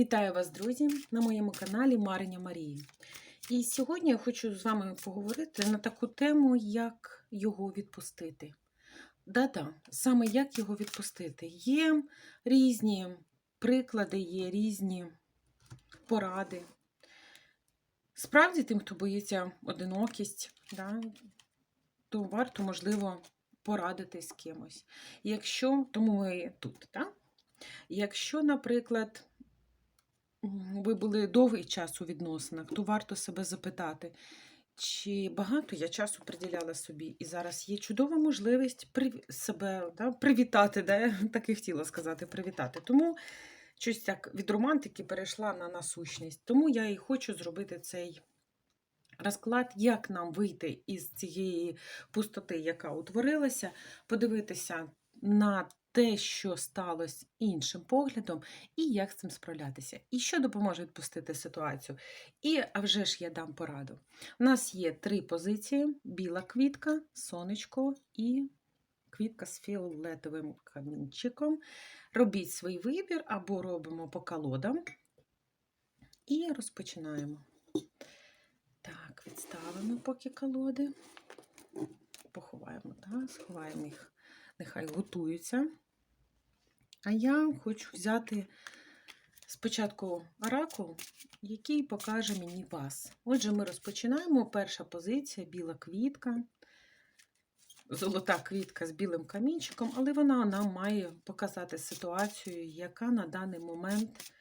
Вітаю вас, друзі, на моєму каналі Мариня Марії. І сьогодні я хочу з вами поговорити на таку тему, як його відпустити. Да-да, саме як його відпустити. Є різні приклади, є різні поради. Справді, тим, хто боїться одинокість, да, то варто, можливо, порадитись з кимось. Якщо, тому ми тут, да? Якщо, наприклад, ви були довгий час у відносинах, то варто себе запитати, чи багато я часу приділяла собі, і зараз є чудова можливість себе да, привітати, да? так і хотіла сказати, привітати. Тому щось так від романтики перейшла на насущність. Тому я і хочу зробити цей розклад, як нам вийти із цієї пустоти, яка утворилася, подивитися на те, що сталося іншим поглядом, і як з цим справлятися, і що допоможе відпустити ситуацію. І а вже ж я дам пораду. У нас є три позиції: біла квітка, сонечко і квітка з фіолетовим камінчиком. Робіть свій вибір або робимо по колодам. І розпочинаємо. Так, відставимо поки колоди. Поховаємо, так, сховаємо їх, нехай готуються. А я хочу взяти спочатку оракул, який покаже мені вас. Отже, ми розпочинаємо. Перша позиція біла квітка, золота квітка з білим камінчиком, але вона нам має показати ситуацію, яка на даний момент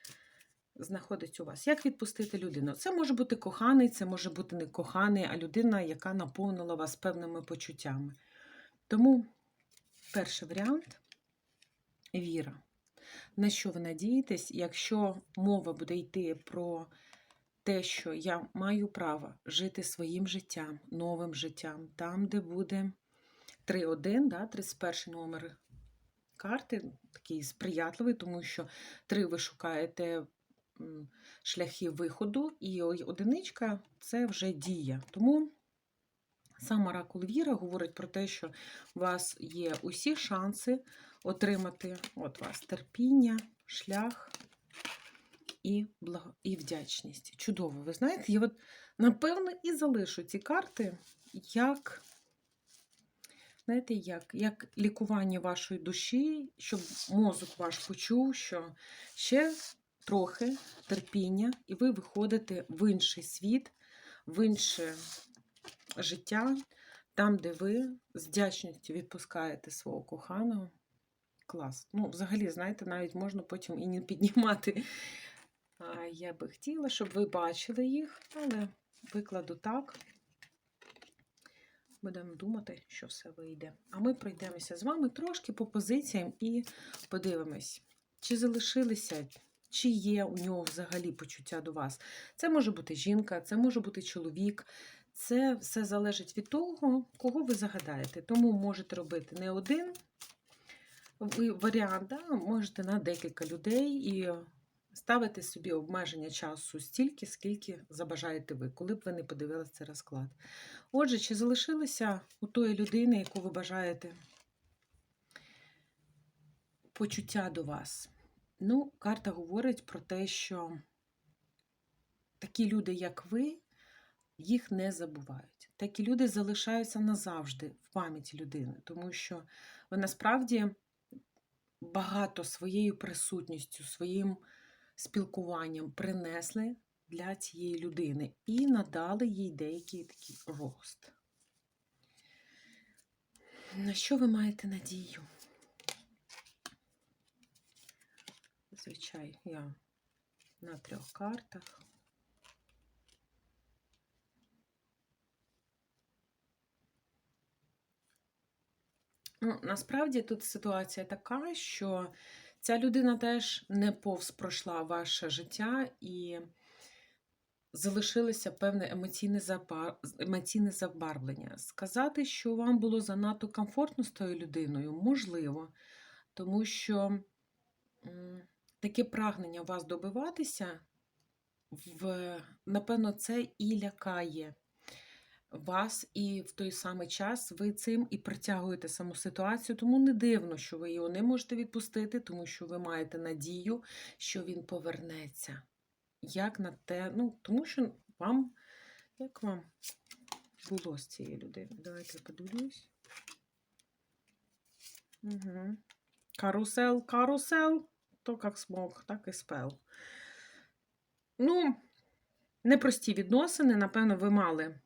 знаходиться у вас. Як відпустити людину? Це може бути коханий, це може бути не коханий, а людина, яка наповнила вас певними почуттями. Тому перший варіант віра. На що ви надієтесь, якщо мова буде йти про те, що я маю право жити своїм життям, новим життям, там, де буде 3-1, да, 31 номер карти, такий сприятливий, тому що 3 ви шукаєте шляхи виходу, і одиничка це вже дія. Тому сам оракул Віра говорить про те, що у вас є усі шанси отримати от вас терпіння, шлях і, благо... і вдячність. Чудово, ви знаєте, я от, напевно, і залишу ці карти як, знаєте, як, як лікування вашої душі, щоб мозок ваш почув, що ще трохи терпіння, і ви виходите в інший світ, в інше життя, там, де ви з вдячністю відпускаєте свого коханого. Клас. Ну, взагалі, знаєте, навіть можна потім і не піднімати. А, Я би хотіла, щоб ви бачили їх, але викладу так. Будемо думати, що все вийде. А ми пройдемося з вами трошки по позиціям і подивимось, чи залишилися, чи є у нього взагалі почуття до вас. Це може бути жінка, це може бути чоловік. Це все залежить від того, кого ви загадаєте. Тому можете робити не один варіант, да? можете на декілька людей і ставити собі обмеження часу стільки, скільки забажаєте ви, коли б ви не подивилися цей розклад. Отже, чи залишилися у тої людини, яку ви бажаєте почуття до вас? Ну, карта говорить про те, що такі люди, як ви, їх не забувають. Такі люди залишаються назавжди в пам'яті людини, тому що ви насправді багато своєю присутністю, своїм спілкуванням принесли для цієї людини і надали їй деякий такий рост. На що ви маєте надію? Зазвичай я на трьох картах. Ну, насправді тут ситуація така, що ця людина теж не повз пройшла ваше життя і залишилося певне емоційне, запар... емоційне забарвлення. Сказати, що вам було занадто комфортно з тою людиною, можливо, тому що таке прагнення вас добиватися, в... напевно, це і лякає. Вас, і в той самий час ви цим і притягуєте саму ситуацію. Тому не дивно, що ви його не можете відпустити, тому що ви маєте надію, що він повернеться. Як на те, ну, тому що вам, як вам було з цією людиною? Давайте я подивлюсь. Угу. Карусел, карусел, то як смог, так і спел. Ну, непрості відносини, напевно, ви мали.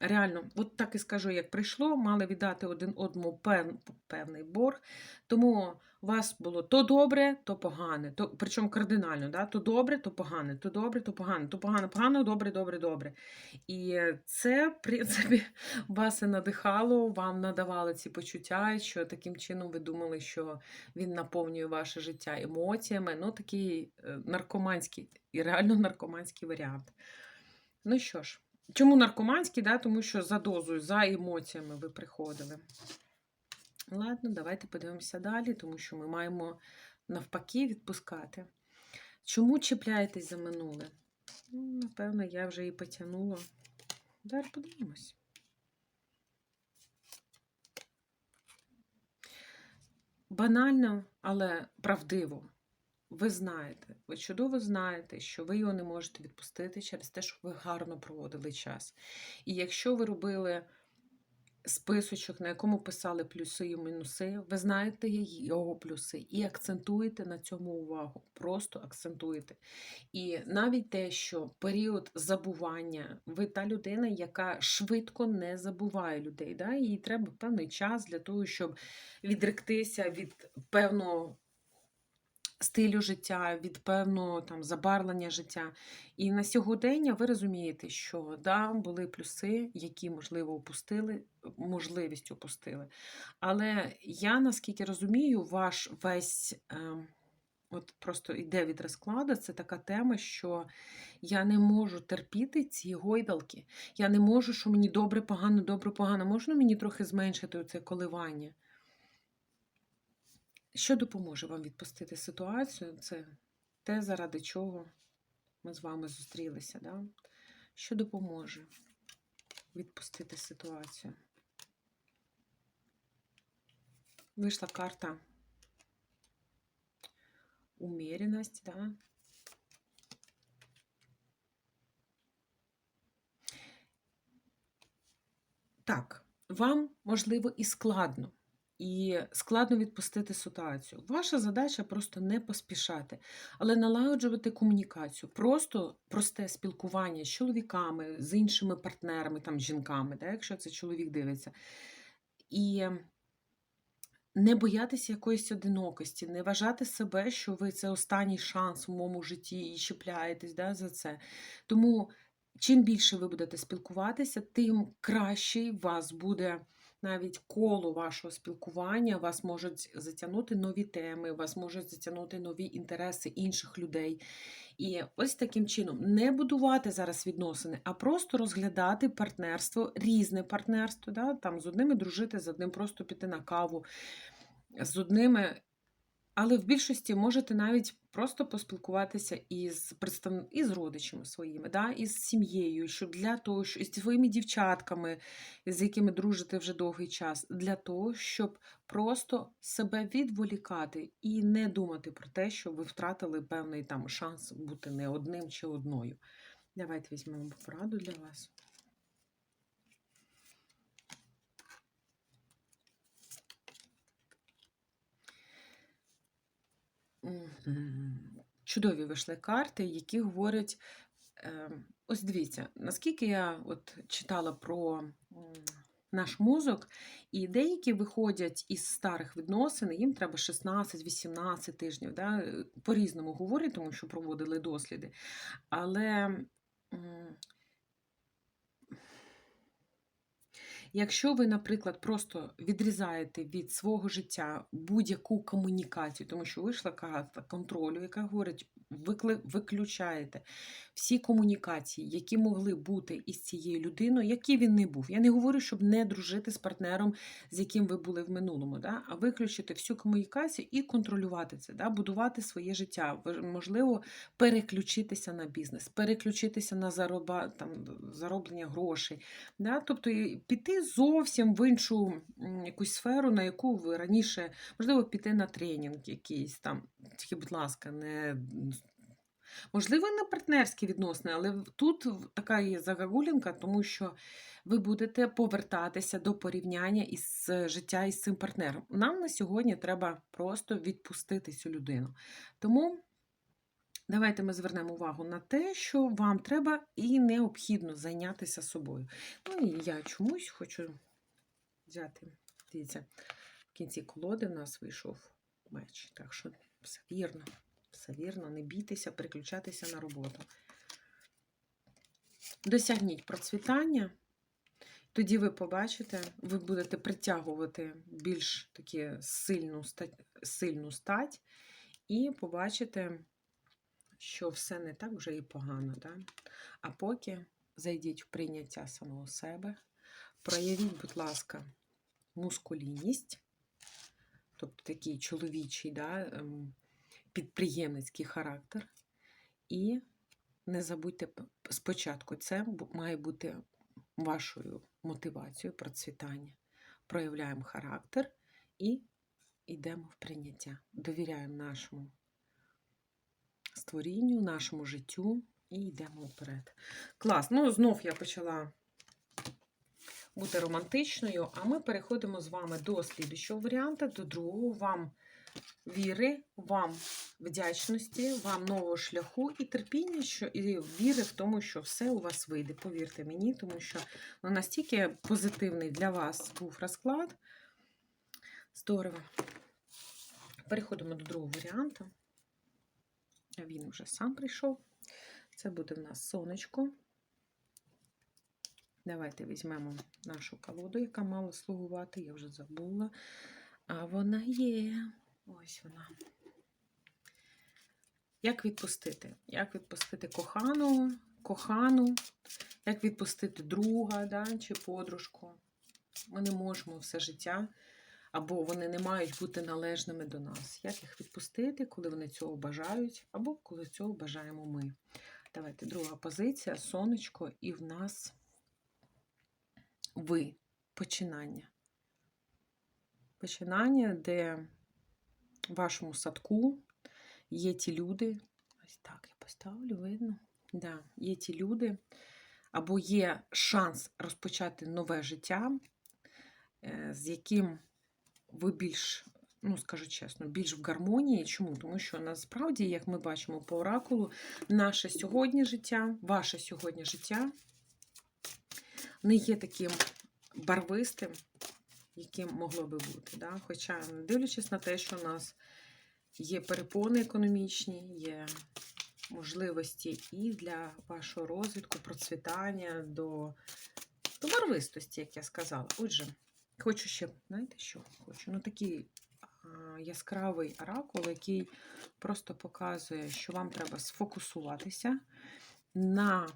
Реально, от так і скажу, як прийшло, мали віддати один одному пев, певний борг. Тому у вас було то добре, то погане. То, причому кардинально, да? то добре, то погане, то добре, то погане, то погано, погано, добре, добре, добре. І це, в принципі, вас і надихало, вам надавали ці почуття, що таким чином ви думали, що він наповнює ваше життя емоціями. Ну, такий е, наркоманський і реально наркоманський варіант. Ну що ж. Чому наркоманський? Да? Тому що за дозою, за емоціями ви приходили. Ладно, давайте подивимося далі, тому що ми маємо навпаки відпускати. Чому чіпляєтесь за минуле? Ну, Напевно, я вже і потягнула. Далі подивимось. Банально, але правдиво. Ви знаєте, ви чудово знаєте, що ви його не можете відпустити через те, що ви гарно проводили час. І якщо ви робили списочок, на якому писали плюси і мінуси, ви знаєте його плюси і акцентуєте на цьому увагу. Просто акцентуєте. І навіть те, що період забування, ви та людина, яка швидко не забуває людей. Да? Їй треба певний час для того, щоб відректися від певного стилю життя, від певного там забарвлення життя. І на сьогодення ви розумієте, що да, були плюси, які, можливо, опустили, можливість опустили. Але я, наскільки розумію, ваш весь. Е, От просто йде від розкладу, це така тема, що я не можу терпіти ці гойдалки. Я не можу, що мені добре, погано, добре, погано. Можна мені трохи зменшити це коливання? Що допоможе вам відпустити ситуацію? Це те, заради чого ми з вами зустрілися. Да? Що допоможе відпустити ситуацію? Вийшла карта уміряність, да? Так, вам можливо і складно і складно відпустити ситуацію. Ваша задача просто не поспішати, але налагоджувати комунікацію, просто просте спілкування з чоловіками, з іншими партнерами, там, жінками, да, якщо це чоловік дивиться. І не боятися якоїсь одинокості, не вважати себе, що ви це останній шанс в моєму житті і чіпляєтесь да, за це. Тому чим більше ви будете спілкуватися, тим краще у вас буде навіть коло вашого спілкування, вас можуть затягнути нові теми, вас можуть затягнути нові інтереси інших людей. І ось таким чином не будувати зараз відносини, а просто розглядати партнерство, різне партнерство. Да? Там З одними дружити, з одним просто піти на каву, з одними але в більшості можете навіть просто поспілкуватися із представ... із родичами своїми, да? із сім'єю, щоб для того, що з своїми дівчатками, з якими дружите вже довгий час, для того, щоб просто себе відволікати і не думати про те, що ви втратили певний там шанс бути не одним чи одною. Давайте візьмемо пораду для вас. Чудові вийшли карти, які говорять. Ем, ось дивіться, наскільки я от читала про наш мозок, і деякі виходять із старих відносин, їм треба 16-18 тижнів. Да? По-різному говорять, тому що проводили досліди. Але Якщо ви, наприклад, просто відрізаєте від свого життя будь-яку комунікацію, тому що вийшла карта контролю, яка говорить ви виключаєте всі комунікації, які могли бути із цією людиною, який він не був. Я не говорю, щоб не дружити з партнером, з яким ви були в минулому, да? а виключити всю комунікацію і контролювати це, да? будувати своє життя. Можливо, переключитися на бізнес, переключитися на зароба, там, зароблення грошей. Да? Тобто піти зовсім в іншу якусь сферу, на яку ви раніше, можливо, піти на тренінг якийсь там. Тільки, будь ласка, не. Можливо, на партнерські відносини, але тут така є загагулінка, тому що ви будете повертатися до порівняння із е, життя із цим партнером. Нам на сьогодні треба просто відпустити цю людину. Тому давайте ми звернемо увагу на те, що вам треба і необхідно зайнятися собою. Ну і я чомусь хочу взяти. Дивіться, в кінці колоди в нас вийшов меч. Так що все вірно, все вірно, не бійтеся, переключатися на роботу. Досягніть процвітання. Тоді ви побачите, ви будете притягувати більш такі сильну стать, сильну стать, і побачите, що все не так вже і погано. Да? А поки зайдіть в прийняття самого себе, проявіть, будь ласка, мускулінність, тобто такий чоловічий, да, ем, підприємницький характер. І не забудьте спочатку, це має бути вашою мотивацією процвітання. Проявляємо характер і йдемо в прийняття. Довіряємо нашому створінню, нашому життю і йдемо вперед. Клас. Ну, знов я почала бути романтичною, а ми переходимо з вами до слідущого варіанту, до другого. Вам віри, вам вдячності, вам нового шляху і терпіння, що і віри в тому, що все у вас вийде. Повірте мені, тому що ну, настільки позитивний для вас був розклад. Здорово. Переходимо до другого варіанту. Він вже сам прийшов. Це буде в нас сонечко. Давайте візьмемо нашу колоду, яка мала слугувати, я вже забула. А вона є. Ось вона. Як відпустити? Як відпустити коханого, кохану, як відпустити друга да, чи подружку? Ми не можемо все життя, або вони не мають бути належними до нас. Як їх відпустити, коли вони цього бажають, або коли цього бажаємо ми? Давайте друга позиція, сонечко, і в нас ви, починання. Починання, де в вашому садку є ті люди. Ось так я поставлю, видно. Да, є ті люди, або є шанс розпочати нове життя, е, з яким ви більш, ну скажу чесно, більш в гармонії. Чому? Тому що насправді, як ми бачимо по оракулу, наше сьогодні життя, ваше сьогодні життя не є таким барвистим, яким могло би бути. Да? Хоча, дивлячись на те, що у нас є перепони економічні, є можливості і для вашого розвитку, процвітання до, барвистості, як я сказала. Отже, хочу ще, знаєте, що хочу? Ну, такий яскравий оракул, який просто показує, що вам треба сфокусуватися на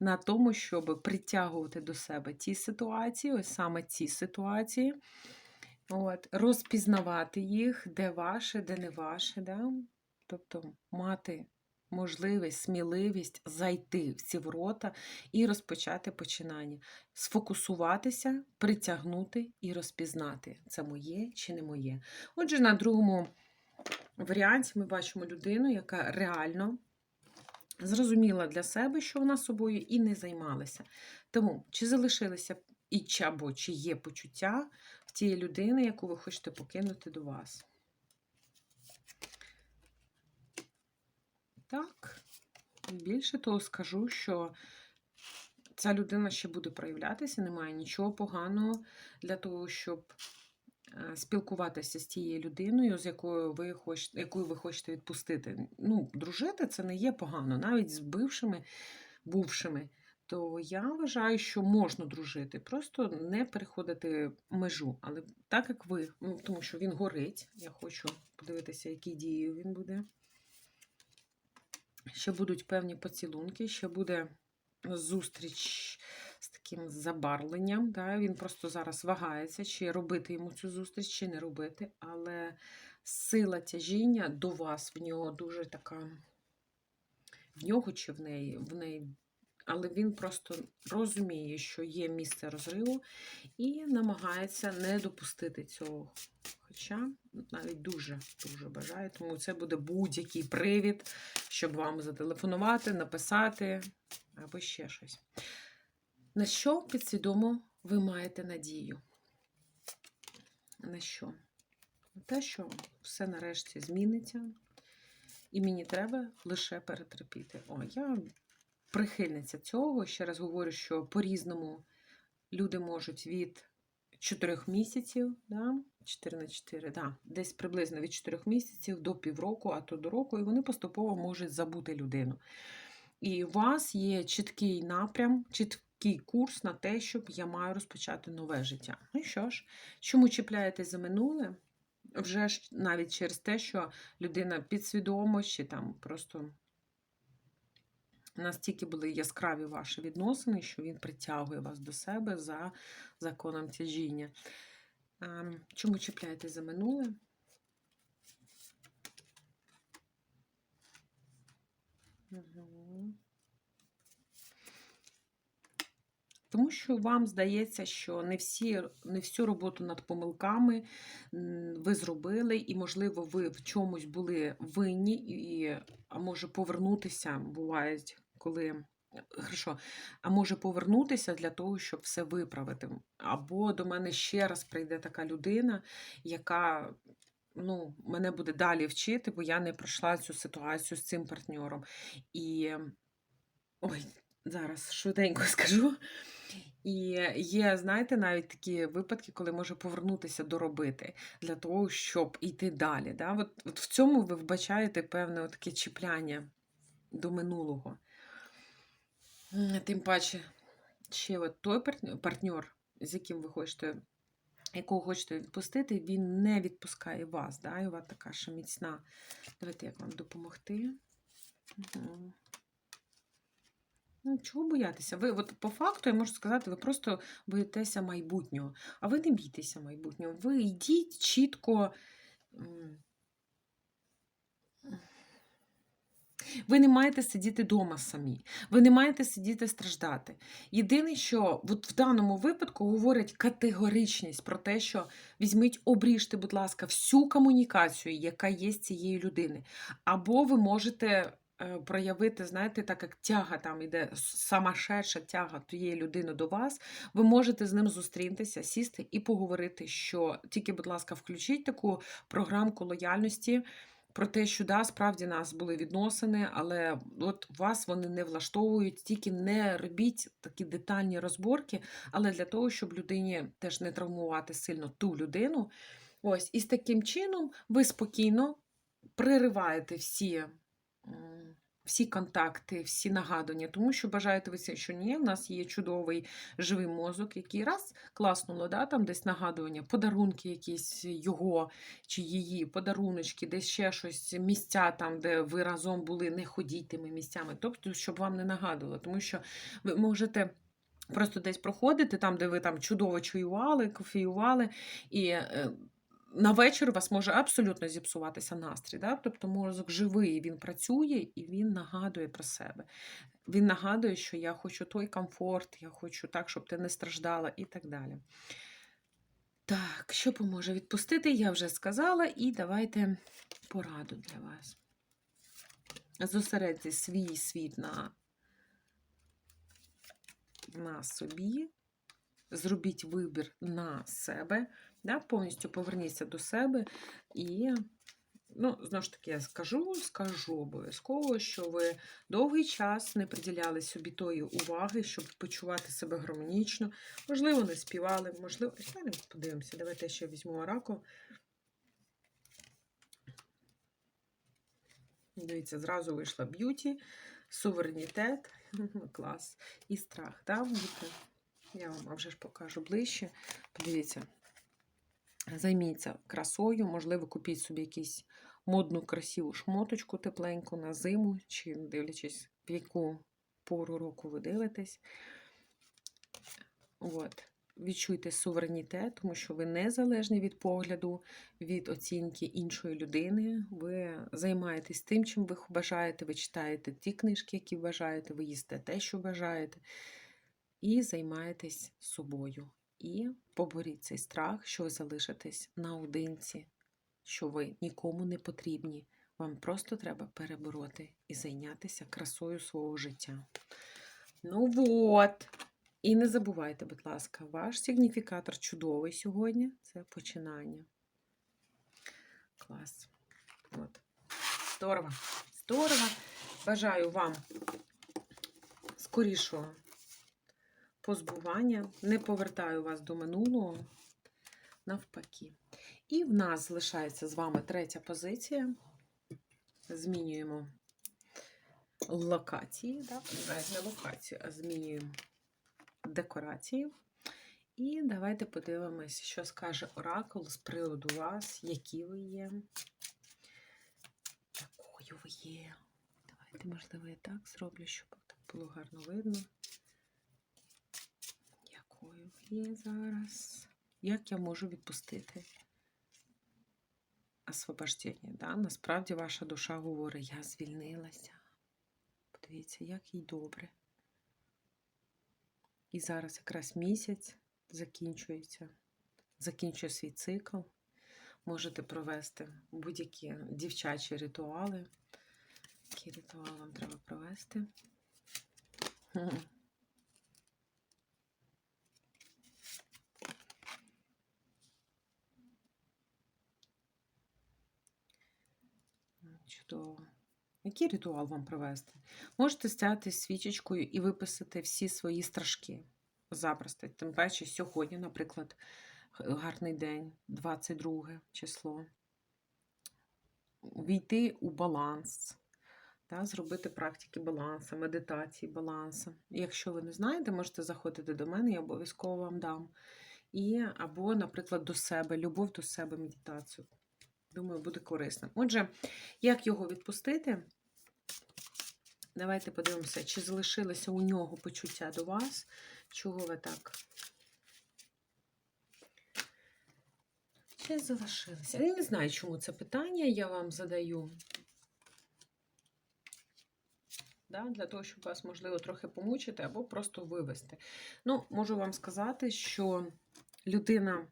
на тому, щоб притягувати до себе ті ситуації, ось саме ці ситуації, от, розпізнавати їх, де ваше, де не ваше. Да? Тобто мати можливість, сміливість зайти в ці ворота і розпочати починання. Сфокусуватися, притягнути і розпізнати, це моє чи не моє. Отже, на другому варіанті ми бачимо людину, яка реально зрозуміла для себе, що вона собою, і не займалася. Тому, чи залишилися і чи або чи є почуття в тієї людини, яку ви хочете покинути до вас. Так, більше того скажу, що ця людина ще буде проявлятися, немає нічого поганого для того, щоб спілкуватися з тією людиною, з якою ви хочете, якою ви хочете відпустити. Ну, дружити це не є погано, навіть з бившими, бувшими. То я вважаю, що можна дружити, просто не переходити межу. Але так як ви, ну, тому що він горить, я хочу подивитися, які дії він буде ще будуть певні поцілунки, ще буде зустріч з таким забарвленням. Да? Він просто зараз вагається, чи робити йому цю зустріч, чи не робити. Але сила тяжіння до вас в нього дуже така. В нього чи в неї, в неї. Але він просто розуміє, що є місце розриву, і намагається не допустити цього. Хоча навіть дуже-дуже бажаю, тому це буде будь-який привід, щоб вам зателефонувати, написати або ще щось. На що підсвідомо ви маєте надію? На що? На те, що все нарешті зміниться, і мені треба лише перетерпіти. О, я прихильниця цього. Ще раз говорю, що по-різному люди можуть від 4 місяців, да? 4 на 4, да, десь приблизно від 4 місяців до півроку, а то до року, і вони поступово можуть забути людину. І у вас є чіткий напрям, чіткий курс на те, щоб я маю розпочати нове життя. Ну що ж, чому чіпляєтесь за минуле? Вже ж навіть через те, що людина підсвідомо чи там просто настільки були яскраві ваші відносини, що він притягує вас до себе за законом тяжіння. Ем, Чому чіпляєтесь за минуле? Угу. Тому що вам здається, що не всі, не всю роботу над помилками ви зробили, і, можливо, ви в чомусь були винні, і, а може повернутися, бувають, коли. Хорошо, а може повернутися для того, щоб все виправити. Або до мене ще раз прийде така людина, яка ну, мене буде далі вчити, бо я не пройшла цю ситуацію з цим партнером. І ой, зараз швиденько скажу. І є, знаєте, навіть такі випадки, коли може повернутися доробити для того, щоб йти далі. Да? От, от в цьому ви вбачаєте певне таке чіпляння до минулого. Тим паче, ще от той партнер, з яким ви хочете, якого хочете відпустити, він не відпускає вас. Да? І у вас така ще міцна. Давайте як вам допомогти. Угу. Ну, чого боятися? Ви, от по факту, я можу сказати, ви просто боїтеся майбутнього. А ви не бійтеся майбутнього. Ви йдіть чітко. Ви не маєте сидіти вдома самі, ви не маєте сидіти страждати. Єдине, що от в даному випадку говорять категоричність про те, що візьміть, обріжте, будь ласка, всю комунікацію, яка є з цієї людини. Або ви можете проявити, знаєте, так як тяга там іде, самошедша тяга тієї людини до вас, ви можете з ним зустрітися, сісти і поговорити, що тільки, будь ласка, включіть таку програмку лояльності. Про те, що да, справді нас були відносини, але от вас вони не влаштовують, тільки не робіть такі детальні розборки, але для того, щоб людині теж не травмувати сильно ту людину. Ось, і з таким чином ви спокійно пририваєте всі всі контакти, всі нагадування, тому що бажаєте ви що ні, в нас є чудовий живий мозок, який раз класнуло, да, там десь нагадування, подарунки якісь його чи її, подаруночки, десь ще щось, місця там, де ви разом були, не ходіть тими місцями, тобто, щоб вам не нагадувало, тому що ви можете. Просто десь проходити, там, де ви там чудово чуювали, кофеювали, і е, на вечір у вас може абсолютно зіпсуватися настрій. Да? Тобто мозок живий, він працює і він нагадує про себе. Він нагадує, що я хочу той комфорт, я хочу так, щоб ти не страждала і так далі. Так, що поможе відпустити, я вже сказала, і давайте пораду для вас. Зосередьте свій світ на, на собі, зробіть вибір на себе. Да, Повністю поверніться до себе і, ну, знову ж таки, я скажу, скажу обов'язково, що ви довгий час не приділяли собі тої уваги, щоб почувати себе гармонічно. Можливо, не співали, можливо, подивимося, давайте ще візьму раку. Дивіться, зразу вийшла б'юті, суверенітет, клас і страх. Да? Я вам вже ж покажу ближче. Подивіться. Займіться красою, можливо, купіть собі якийсь модну красиву шмоточку тепленьку на зиму, чи дивлячись, в яку пору року ви дивитесь. От. Відчуйте суверенітет, тому що ви незалежні від погляду, від оцінки іншої людини. Ви займаєтесь тим, чим ви бажаєте, ви читаєте ті книжки, які бажаєте, ви їсте те, що бажаєте, і займаєтесь собою. І поборіть цей страх, що ви залишитесь наодинці, що ви нікому не потрібні. Вам просто треба перебороти і зайнятися красою свого життя. Ну от. І не забувайте, будь ласка, ваш сигніфікатор чудовий сьогодні це починання. Клас. От. Здорово. Здорово. Бажаю вам скорішого позбування. Не повертаю вас до минулого. Навпаки. І в нас залишається з вами третя позиція. Змінюємо локації? Не локацію, а змінюємо декорації. І давайте подивимось, що скаже Оракул з приводу вас, які ви є. Якою ви є. Давайте, можливо, я так зроблю, щоб так було гарно видно. Є зараз? Як я можу відпустити освобождення? Да? Насправді ваша душа говорить, я звільнилася. Подивіться, як їй добре. І зараз якраз місяць закінчується, закінчує свій цикл. Можете провести будь-які дівчачі ритуали. Який ритуал вам треба провести? Чудово. Який ритуал вам провести? Можете стяти свічечкою і виписати всі свої страшки. Запросто. Тим паче, сьогодні, наприклад, гарний день, 22 число. Війти у баланс, та, зробити практики балансу, медитації балансу. Якщо ви не знаєте, можете заходити до мене, я обов'язково вам дам. І, Або, наприклад, до себе, любов до себе, медитацію. Думаю, буде корисним. Отже, як його відпустити? Давайте подивимося, чи залишилося у нього почуття до вас. Чого ви так? Чи залишилося? Я не знаю, чому це питання я вам задаю. Да, Для того, щоб вас, можливо, трохи помучити або просто вивести. Ну, можу вам сказати, що людина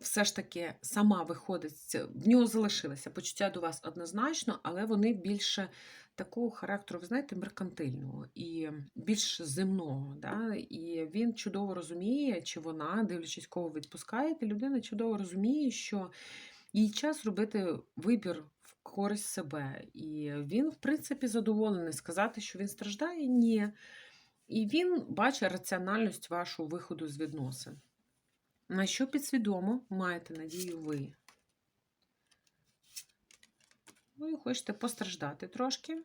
все ж таки сама виходить, в нього залишилося почуття до вас однозначно, але вони більше такого характеру, ви знаєте, меркантильного і більш земного. Да? І він чудово розуміє, чи вона, дивлячись, кого відпускаєте, людина чудово розуміє, що їй час робити вибір в користь себе. І він, в принципі, задоволений сказати, що він страждає, ні. І він бачить раціональність вашого виходу з відносин. На що підсвідомо маєте надію ви? Ви хочете постраждати трошки,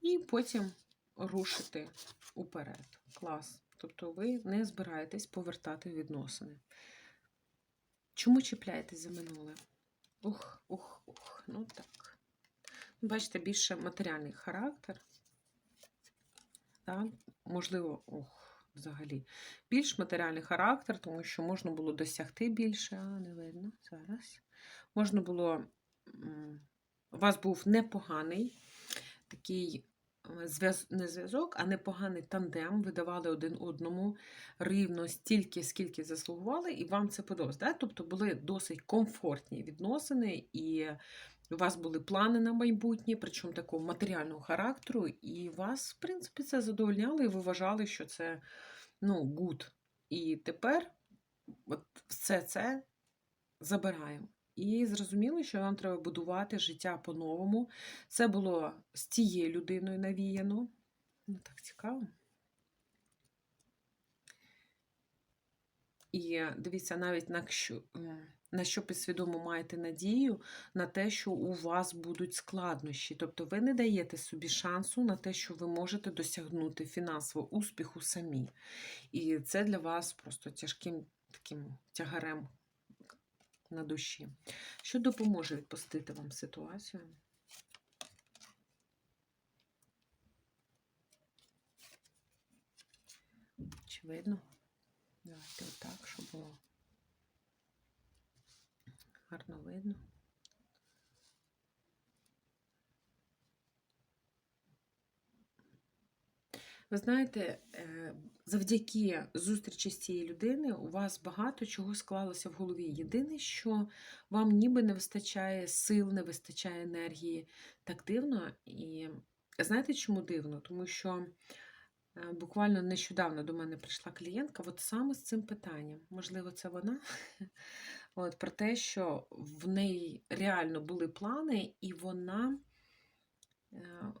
і потім рушити уперед. Клас. Тобто ви не збираєтесь повертати відносини. Чому чіпляєтесь за минуле? Ух, ух, ух, ну так. Бачите, більше матеріальний характер. Так? Можливо, ух взагалі. Більш матеріальний характер, тому що можна було досягти більше, а не видно зараз. Можна було, у вас був непоганий такий зв'яз... не зв'язок, а непоганий тандем. Ви давали один одному рівно стільки, скільки заслугували, і вам це подобалось. Тобто були досить комфортні відносини, і у вас були плани на майбутнє, причому такого матеріального характеру, і вас, в принципі, це задовольняло, і ви вважали, що це ну, гуд. І тепер от все це забираємо. І зрозуміло, що вам треба будувати життя по-новому. Це було з тією людиною навіяно. Ну, так цікаво. І дивіться, навіть на що, на що підсвідомо маєте надію на те, що у вас будуть складнощі. Тобто ви не даєте собі шансу на те, що ви можете досягнути фінансового успіху самі. І це для вас просто тяжким таким тягарем на душі. Що допоможе відпустити вам ситуацію? Чи? Давайте отак, щоб було гарно видно. Ви знаєте, е, завдяки зустрічі з цією людиною у вас багато чого склалося в голові. Єдине, що вам ніби не вистачає сил, не вистачає енергії. Так дивно. І знаєте, чому дивно? Тому що буквально нещодавно до мене прийшла клієнтка, от саме з цим питанням. Можливо, це вона. От, Про те, що в неї реально були плани, і вона. е,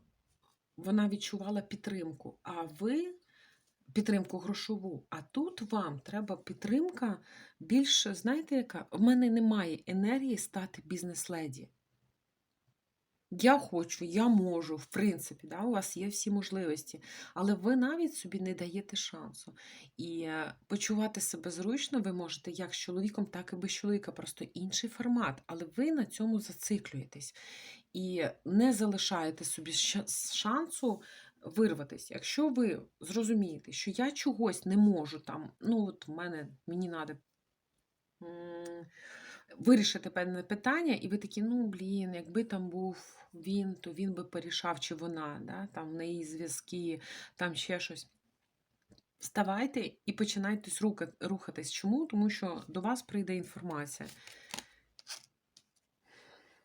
вона відчувала підтримку, а ви підтримку грошову. А тут вам треба підтримка більш, знаєте, яка? В мене немає енергії стати бізнес-леді. Я хочу, я можу, в принципі, да, у вас є всі можливості, але ви навіть собі не даєте шансу. І е, почувати себе зручно ви можете як з чоловіком, так і без чоловіка, просто інший формат, але ви на цьому зациклюєтесь і не залишаєте собі шансу вирватися. Якщо ви зрозумієте, що я чогось не можу там, ну от в мене мені треба вирішити певне питання, і ви такі, ну блін, якби там був він, то він би порішав, чи вона, да? там в неї зв'язки, там ще щось. Вставайте і починайте рухатись. Чому? Тому що до вас прийде інформація.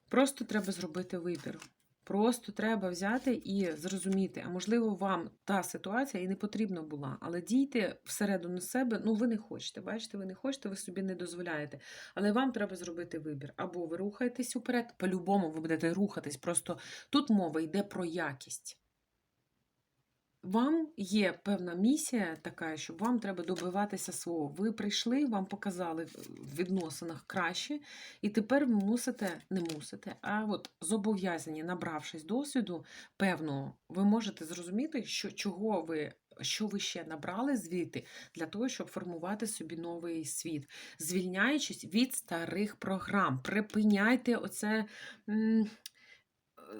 Просто треба зробити вибір. Просто треба взяти і зрозуміти, а можливо, вам та ситуація і не потрібна була, але дійте всередину себе, ну ви не хочете, бачите, ви не хочете, ви собі не дозволяєте. Але вам треба зробити вибір. Або ви рухаєтесь уперед, по-любому ви будете рухатись. Просто тут мова йде про якість. Вам є певна місія така, щоб вам треба добиватися свого. Ви прийшли, вам показали в відносинах краще, і тепер ви мусите, не мусите, а от зобов'язані, набравшись досвіду певного, ви можете зрозуміти, що чого ви. Що ви ще набрали звідти для того, щоб формувати собі новий світ, звільняючись від старих програм. Припиняйте оце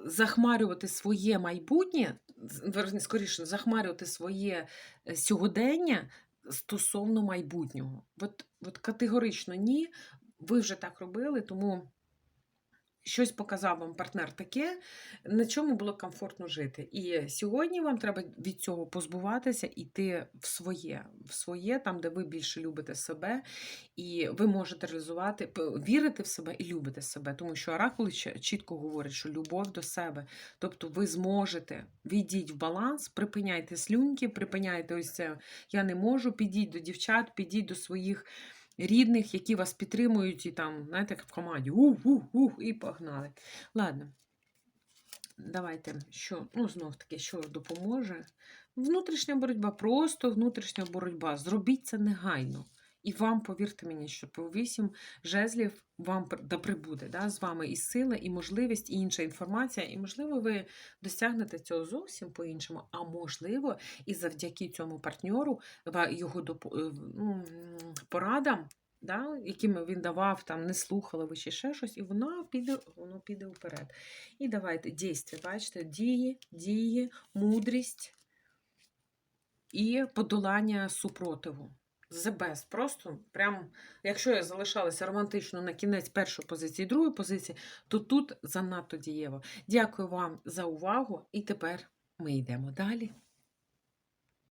захмарювати своє майбутнє, скоріше, захмарювати своє е, сьогодення стосовно майбутнього. От, от категорично ні, ви вже так робили, тому щось показав вам партнер таке, на чому було комфортно жити. І сьогодні вам треба від цього позбуватися, іти в своє, в своє, там, де ви більше любите себе, і ви можете реалізувати, вірити в себе і любите себе, тому що оракули чітко говорять, що любов до себе. Тобто ви зможете війдіть в баланс, припиняйте слюньки, припиняйте ось це я не можу, підіть до дівчат, підіть до своїх рідних, які вас підтримують, і там, знаєте, в команді ух-ух-ух, і погнали. Ладно. Давайте, що, ну, знов таки, що допоможе. Внутрішня боротьба, просто внутрішня боротьба. Зробіть це негайно. І вам, повірте мені, що по вісім жезлів вам при- да з вами і сила, і можливість, і інша інформація. І, можливо, ви досягнете цього зовсім по-іншому, а можливо, і завдяки цьому партньору, його допо- е, ну, порадам, да, якими він давав, там не слухали ви чи ще щось, і воно піде, воно піде вперед. І давайте дійстві, бачите, дії, дії, мудрість і подолання супротиву. The best. Просто прям, якщо я залишалася романтично на кінець першої позиції, другої позиції, то тут занадто дієво. Дякую вам за увагу, і тепер ми йдемо далі.